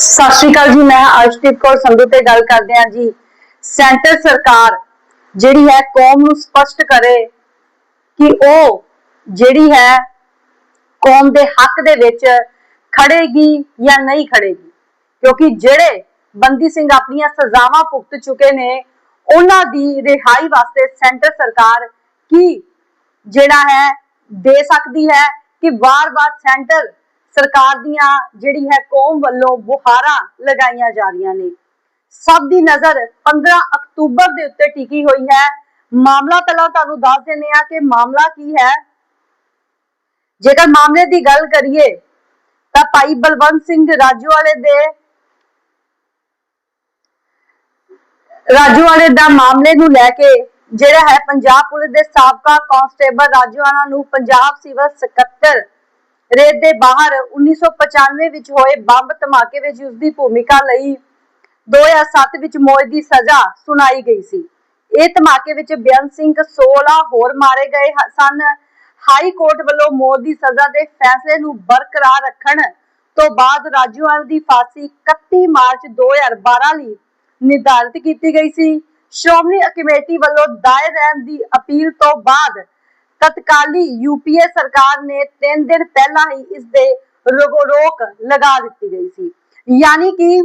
ਸਤਿ ਸ਼੍ਰੀ ਅਕਾਲ ਜੀ, ਮੈਂ ਅਰਸ਼ਦੀਪ ਕੌਰ ਸੰਧੂ ਤੇ ਗੱਲ ਕਰਦੇ ਹਾਂ ਜੀ। ਸੈਂਟਰ ਸਰਕਾਰ ਜਿਹੜੀ ਹੈ, ਕੌਮ ਨੂੰ ਸਪਸ਼ਟ ਕਰੇ ਕਿ ਉਹ ਜਿਹੜੀ ਹੈ, ਕੌਮ ਦੇ ਹੱਕ ਦੇ ਵਿੱਚ ਖੜੇਗੀ ਜਾਂ ਨਹੀਂ ਖੜੇਗੀ। ਕਿਉਂਕਿ ਜਿਹੜੇ ਬੰਦੀ ਸਿੰਘ ਆਪਣੀਆਂ ਸਜ਼ਾਵਾਂ ਭੁਗਤ ਚੁੱਕੇ ਨੇ, ਉਹਨਾਂ ਦੀ ਰਿਹਾਈ ਵਾਸਤੇ ਸੈਂਟਰ ਸਰਕਾਰ ਕੀ ਜਿਹੜਾ ਹੈ, ਦੇ ਸਕਦੀ ਹੈ ਕਿ ਵਾਰ-ਵਾਰ ਸੈਂਟਰ ਸਰਕਾਰ ਦੀਆਂ ਜਿਹੜੀ ਹੈ ਕੌਮ ਵੱਲੋਂ ਬੁਹਾਰਾਂ ਲਗਾਈਆਂ ਜਾ ਰਹੀਆਂ ਨੇ। ਸਭ ਦੀ ਨਜ਼ਰ 15 ਅਕਤੂਬਰ ਦੇ ਉੱਤੇ ਟਿਕੀ ਹੋਈ ਹੈ। ਮਾਮਲਾ ਪਹਿਲਾਂ ਤੁਹਾਨੂੰ ਦੱਸ ਦਿੰਦੇ ਆ ਕਿ ਮਾਮਲਾ ਕੀ ਹੈ। ਜੇਕਰ ਮਾਮਲੇ ਦੀ ਗੱਲ ਕਰੀਏ, ਤਾਂ ਭਾਈ ਬਲਵੰਤ ਸਿੰਘ ਰਾਜੂਵਾਲੇ ਦੇ ਰਾਜੂਵਾਲੇ ਦਾ ਮਾਮਲੇ ਨੂੰ ਲੈ ਕੇ ਜਿਹੜਾ ਹੈ ਪੰਜਾਬ ਪੁਲਿਸ ਦੇ ਸਾਬਕਾ ਕਾਂਸਟੇਬਲ ਰਾਜੂਆਣਾ ਨੂੰ ਪੰਜਾਬ ਸਿਵਲ ਸਕੱਤਰ ਰੇਤ ਦੇ ਬਾਹਰ 1995 ਵਿੱਚ ਹੋਏ ਬੰਬ ਧਮਾਕੇ ਵਿੱਚ ਉਸ ਦੀ ਭੂਮਿਕਾ ਲਈ 2007 ਵਿੱਚ ਮੌਤ ਦੀ ਸਜ਼ਾ ਸੁਣਾਈ ਗਈ ਸੀ। ਇਹ ਧਮਾਕੇ ਵਿੱਚ ਬੇਅੰਤ ਸਿੰਘ 16 ਹੋਰ ਮਾਰੇ ਗਏ ਸਨ। ਹਾਈ ਕੋਰਟ ਵੱਲੋਂ ਮੌਤ ਦੀ ਸਜ਼ਾ ਦੇ ਫੈਸਲੇ ਨੂੰ ਬਰਕਰਾਰ ਰੱਖਣ ਤੋਂ ਬਾਅਦ ਰਾਜੂਆਣਾ ਦੀ ਫਾਂਸੀ 31 ਮਾਰਚ 2012 ਲਈ ਨਿਰਧਾਰਿਤ ਕੀਤੀ ਗਈ ਸੀ। ਸ਼੍ਰੋਮਣੀ ਕਮੇਟੀ ਵੱਲੋਂ ਦਾਇਰ ਰਹਿਣ ਦੀ ਅਪੀਲ ਤੋਂ ਬਾਅਦ ਤਤਕਾਲੀ ਯੂਪੀਏ ਸਰਕਾਰ ਨੇ 3 ਦਿਨ ਪਹਿਲਾਂ ਹੀ ਇਸ ਦੇ ਰੋਕ ਲਗਾ ਦਿੱਤੀ ਗਈ ਸੀ। ਯਾਨੀ ਕਿ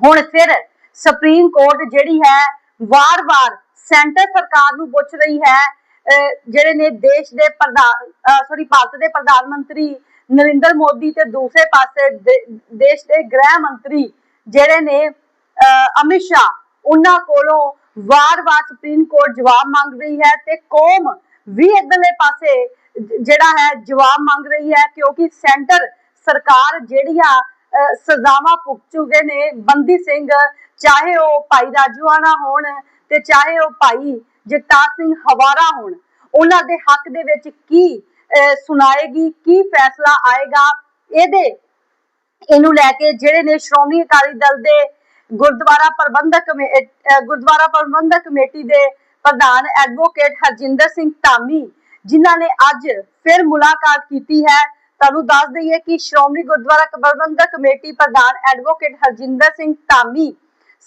ਹੁਣ ਫਿਰ ਸੁਪਰੀਮ ਕੋਰਟ ਜਿਹੜੀ ਹੈ, ਵਾਰ-ਵਾਰ ਸੈਂਟਰ ਸਰਕਾਰ ਨੂੰ ਪੁੱਛ ਰਹੀ ਹੈ ਜਿਹੜੇ ਨੇ ਦੇਸ਼ ਦੇ ਪ੍ਰਧਾਨ ਸੌਰੀ ਭਾਰਤ ਦੇ ਪ੍ਰਧਾਨ ਮੰਤਰੀ ਨਰਿੰਦਰ ਮੋਦੀ ਤੇ ਦੂਸਰੇ ਪਾਸੇ ਦੇਸ਼ ਦੇ ਗ੍ਰਹਿ ਮੰਤਰੀ ਜਿਹੜੇ ਨੇ ਅਮਿਤ ਸ਼ਾਹ, ਉਹਨਾਂ ਕੋਲੋਂ ਵਾਰ-ਵਾਰ ਸੁਪਰੀਮ ਕੋਰਟ ਜਵਾਬ ਮੰਗ ਰਹੀ ਹੈ ਤੇ ਕੌਮ ਵੀ ਇਧਰਲੇ ਪਾਸੇ ਜਿਹੜਾ ਹੈ ਜਵਾਬ ਮੰਗ ਰਹੀ ਹੈ ਕਿਉਂਕਿ ਸੈਂਟਰ ਸਰਕਾਰ ਜਿਹੜੀਆਂ ਅਹ, ਸਜ਼ਾਵਾਂ ਭੁਗਤ ਚੁੱਕੇ ਨੇ ਬੰਦੀ ਸਿੰਘ ਚਾਹੇ ਉਹ ਭਾਈ ਰਾਜੂਆਣਾ ਹੋਣ ਤੇ ਚਾਹੇ ਉਹ ਭਾਈ ਜਗਤਾਰ ਸਿੰਘ ਹਵਾਰਾ ਹੋਣ ਉਹਨਾਂ ਦੇ ਹੱਕ ਦੇ ਵਿੱਚ ਕੀ ਸੁਣਾਏਗੀ ਕੀ ਫੈਸਲਾ ਆਏਗਾ ਇਹਦੇ ਇਹਨੂੰ ਲੈ ਕੇ ਜਿਹੜੇ ਨੇ ਸ਼੍ਰੋਮਣੀ ਅਕਾਲੀ ਦਲ ਦੇ ਗੁਰਦੁਆਰਾ ਪ੍ਰਬੰਧਕ ਕਮੇ- ਗੁਰਦੁਆਰਾ ਪ੍ਰਬੰਧਕ ਕਮੇਟੀ ਦੇ ਪ੍ਰਧਾਨ ਐਡਵੋਕੇਟ ਹਰਜਿੰਦਰ ਸਿੰਘ ਧਾਮੀ, ਜਿਨ੍ਹਾਂ ਨੇ ਅੱਜ ਫਿਰ ਮੁਲਾਕਾਤ ਕੀਤੀ ਹੈ। ਤੁਹਾਨੂੰ ਦੱਸ ਦਈਏ ਕਿ ਸ਼੍ਰੋਮਣੀ ਗੁਰਦੁਆਰਾ ਪ੍ਰਬੰਧਕ ਕਮੇਟੀ ਪ੍ਰਧਾਨ ਐਡਵੋਕੇਟ ਹਰਜਿੰਦਰ ਸਿੰਘ ਧਾਮੀ,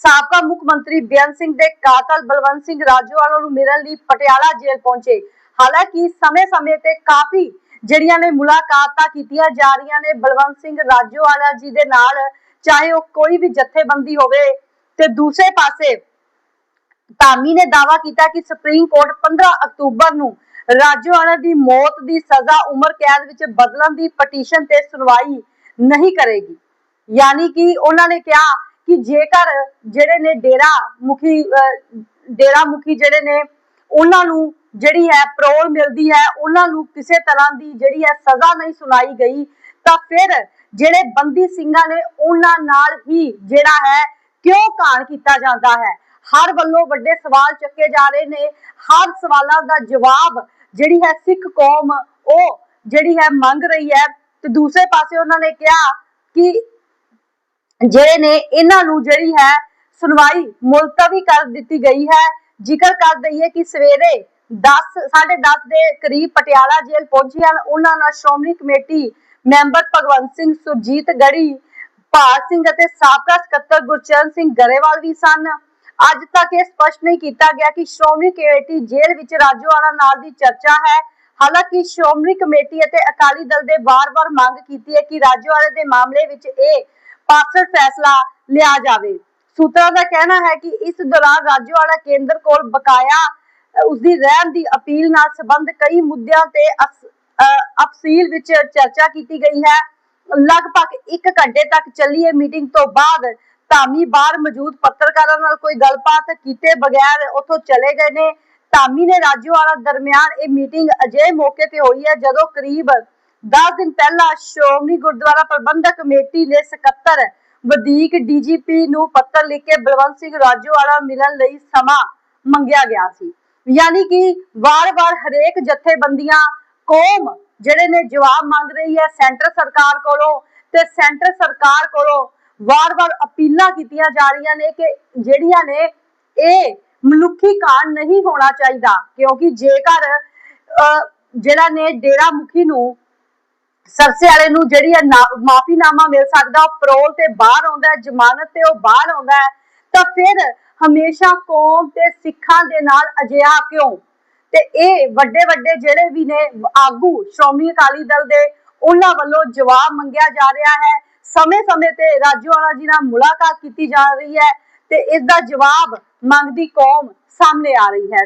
ਸਾਬਕਾ ਮੁੱਖ ਮੰਤਰੀ ਬੇਅੰਤ ਸਿੰਘ ਦੇ ਕਾਤਲ ਬਲਵੰਤ ਸਿੰਘ ਰਾਜੋਵਾਲਾ ਨੂੰ ਮਿਲਣ ਲਈ ਪਟਿਆਲਾ ਜੇਲ੍ਹ ਪਹੁੰਚੇ। ਹਾਲਾਂਕਿ ਸਮੇਂ-ਸਮੇਂ ਤੇ ਕਾਫੀ ਜਿਹੜੀਆਂ ਨੇ ਮੁਲਾਕਾਤਾਂ ਕੀਤੀਆਂ ਜਾ ਰਹੀਆਂ ਨੇ, ਬਲਵੰਤ ਸਿੰਘ ਰਾਜੋਵਾਲਾ ਜੀ ਦੇ ਨਾਲ, ਚਾਹੇ ਉਹ ਕੋਈ ਵੀ ਜਥੇਬੰਦੀ ਹੋਵੇ। ਤੇ ਦੂਸਰੇ ਪਾਸੇ ਧਾਮੀ ਨੇ ਦਾਵਾ ਕੀਤਾ ਕਿ ਸੁਪਰੀਮ ਕੋਰਟ 15 ਅਕਤੂਬਰ ਨੂੰ ਰਾਜੋਆਣਾ ਦੀ ਮੌਤ ਦੀ ਸਜ਼ਾ ਉਮਰ ਕੈਦ ਵਿੱਚ ਬਦਲਣ ਦੀ ਪਟੀਸ਼ਨ ਤੇ ਸੁਣਵਾਈ ਨਹੀਂ ਕਰੇਗੀ। ਯਾਨੀ ਕਿ ਉਹਨਾਂ ਨੇ ਕਿਹਾ ਕਿ ਜੇਕਰ ਜਿਹੜੇ ਨੇ ਡੇਰਾ ਮੁਖੀ ਡੇਰਾ ਮੁਖੀ ਜਿਹੜੇ ਨੇ, ਉਹਨਾਂ ਨੂੰ ਜਿਹੜੀ ਹੈ ਪਰੋਲ ਮਿਲਦੀ ਹੈ, ਉਹਨਾਂ ਨੂੰ ਕਿਸੇ ਤਰ੍ਹਾਂ ਦੀ ਜਿਹੜੀ ਹੈ ਸਜ਼ਾ ਨਹੀਂ ਸੁਣਾਈ ਗਈ, ਤਾਂ ਫਿਰ ਜਿਹੜੇ ਬੰਦੀ ਸਿੰਘਾਂ ਨੇ ਉਹਨਾਂ ਨਾਲ ਹੀ ਜਿਹੜਾ ਹੈ ਕਿਉਂ ਕਾਣ ਕੀਤਾ ਜਾਂਦਾ ਹੈ? ਹਰ ਵੱਲੋਂ ਵੱਡੇ ਸਵਾਲ ਚੱਕੇ ਜਾ ਰਹੇ ਨੇ। ਹਰ ਸਵਾਲਾਂ ਦਾ ਜਵਾਬ ਜਿਹੜੀ ਹੈ ਸਿੱਖ ਕੌਮ, ਉਹ ਜਿਹੜੀ ਹੈ ਮੰਗ ਰਹੀ ਹੈ। ਤੇ ਦੂਸਰੇ ਪਾਸੇ ਉਹਨਾਂ ਨੇ ਕਿਹਾ ਕਿ ਜਿਹੜੇ ਨੇ, ਇਹਨਾਂ ਨੂੰ ਜਿਹੜੀ ਹੈ ਸੁਣਵਾਈ ਮੁਲਤਵੀ ਕਰ ਦਿੱਤੀ ਗਈ ਹੈ। ਜ਼ਿਕਰ ਕਰ ਦਈਏ ਕਿ ਸਵੇਰੇ 10 10:30 ਦੇ ਕਰੀਬ ਪਟਿਆਲਾ ਜੇਲ੍ਹ ਪਹੁੰਚੇ ਹਨ। ਉਹਨਾਂ ਨਾਲ ਸ਼੍ਰੋਮਣੀ ਕਮੇਟੀ ਮੈਂਬਰ ਭਗਵੰਤ ਸਿੰਘ, ਸੁਰਜੀਤ ਗੜੀ, ਭਾਰ ਸਿੰਘ ਅਤੇ ਸਾਬਕਾ ਸਕੱਤਰ ਗੁਰਚਰਨ ਸਿੰਘ ਗਰੇਵਾਲ ਵੀ ਸਨ। ਅੱਜ ਤੱਕ ਇਹ ਸਪਸ਼ਟ ਨਹੀਂ ਕੀਤਾ ਗਿਆ ਕਿ ਸ਼੍ਰੋਮਣੀ ਕਮੇਟੀ ਜੇਲ੍ਹ ਵਿੱਚ ਰਾਜੋਆਣਾ ਨਾਲ ਦੀ ਚਰਚਾ ਹੈ। ਹਾਲਾਂਕਿ ਸ਼੍ਰੋਮਣੀ ਕਮੇਟੀ ਅਤੇ ਅਕਾਲੀ ਦਲ ਦੇ ਵਾਰ-ਵਾਰ ਮੰਗ ਕੀਤੀ ਹੈ ਕਿ ਰਾਜੋਆਣੇ ਦੇ ਮਾਮਲੇ ਵਿੱਚ ਇਹ ਪਾਸੜ ਫੈਸਲਾ ਲਿਆ ਜਾਵੇ। ਸੂਤਰਾਂ ਦਾ ਕਹਿਣਾ ਹੈ ਕਿ ਇਸ ਦੌਰਾਨ ਰਾਜੋਆਣਾ ਕੇਂਦਰ ਕੋਲ ਬਕਾਇਆ ਅ, ਉਸਦੀ ਰਹਿਣ ਦੀ ਅਪੀਲ ਨਾਲ ਸੰਬੰਧ ਕਈ ਮੁੱਦਿਆਂ ਤੇ ਅਫਸੀਲ ਵਿੱਚ ਚਰਚਾ ਕੀਤੀ ਗਈ ਹੈ। ਲਗਭਗ 1 ਘੰਟੇ ਤੱਕ ਚੱਲੀ ਇਹ ਮੀਟਿੰਗ ਤੋਂ ਬਾਅਦ ਧਾਮੀ ਬਾਹਰ ਮੌਜੂਦ ਪੱਤਰਕਾਰਾਂ ਨਾਲ ਕੋਈ ਗੱਲਬਾਤ ਕੀਤੇ ਬਗੈਰ ਉੱਥੋਂ ਚਲੇ ਗਏ ਨੇ। ਧਾਮੀ ਨੇ ਰਾਜੋਆਣਾ ਦਰਮਿਆਨ ਇਹ ਮੀਟਿੰਗ ਅਜੇ ਮੌਕੇ ਤੇ ਹੋਈ ਹੈ ਜਦੋਂ ਕਰੀਬ 10 ਦਿਨ ਪਹਿਲਾਂ ਸ਼੍ਰੋਮਣੀ ਗੁਰਦੁਆਰਾ ਪ੍ਰਬੰਧਕ ਕਮੇਟੀ ਨੇ ਸਕੱਤਰ ਵਧੀਕ ਡੀਜੀਪੀ ਨੂੰ ਪੱਤਰ ਲਿਖ ਕੇ ਬਲਵੰਤ ਸਿੰਘ ਰਾਜੋਆਣਾ ਮਿਲਣ ਲਈ ਸਮਾਂ ਮੰਗਿਆ ਗਿਆ ਸੀ। ਯਾਨੀ ਕਿ ਵਾਰ-ਵਾਰ ਹਰੇਕ ਜਥੇਬੰਦੀਆਂ ਕੌਮ ਜਿਹੜੇ ਨੇ ਜਵਾਬ ਮੰਗ ਰਹੀ ਹੈ ਸੈਂਟਰ ਸਰਕਾਰ ਕੋਲੋਂ ਤੇ ਸੈਂਟਰ ਸਰਕਾਰ ਕੋਲੋਂ ਵਾਰ-ਵਾਰ ਅਪੀਲਾਂ ਕੀਤੀਆਂ ਜਾ ਰਹੀਆਂ ਨੇ ਕਿ ਜਿਹੜੀਆਂ ਨੇ ਇਹ ਮਨੁੱਖੀ ਕਾਂਡ ਨਹੀਂ ਹੋਣਾ ਚਾਹੀਦਾ, ਕਿਉਂਕਿ ਜੇਕਰ ਜਿਹੜਾ ਨੇ ਡੇਰਾ ਮੁਖੀ ਨੂੰ ਸਰਸੇ ਵਾਲੇ ਨੂੰ ਜਿਹੜੀ ਮਾਫੀਨਾਮਾ ਮਿਲ ਸਕਦਾ, ਉਹ ਪਰੋਲ ਤੇ ਬਾਹਰ ਆਉਂਦਾ, ਜ਼ਮਾਨਤ ਤੇ ਉਹ ਬਾਹਰ ਆਉਂਦਾ ਹੈ, ਤਾਂ ਫਿਰ ਹਮੇਸ਼ਾ ਕੌਮ ਤੇ ਸਿੱਖਾਂ ਦੇ ਨਾਲ ਅਜਿਹਾ ਕਿਉਂ? ਤੇ ਇਹ ਵੱਡੇ ਵੱਡੇ ਜਿਹੜੇ ਵੀ ਨੇ, ਆਗੂ, ਸ਼੍ਰੋਮਣੀ ਅਕਾਲੀ ਦਲ ਦੇ, ਉਹਨਾਂ ਵੱਲੋਂ ਜਵਾਬ ਮੰਗਿਆ ਜਾ ਰਿਹਾ ਹੈ। ਸਮੇਂ-ਸਮੇਂ ਤੇ ਰਾਜੂਵਾਲਾ ਜੀ ਨਾਲ ਮੁਲਾਕਾਤ ਕੀਤੀ ਜਾ ਰਹੀ ਹੈ ਤੇ ਇਸ ਦਾ ਜਵਾਬ ਮੰਗਦੀ ਕੌਮ ਸਾਹਮਣੇ ਆ ਰਹੀ ਹੈ।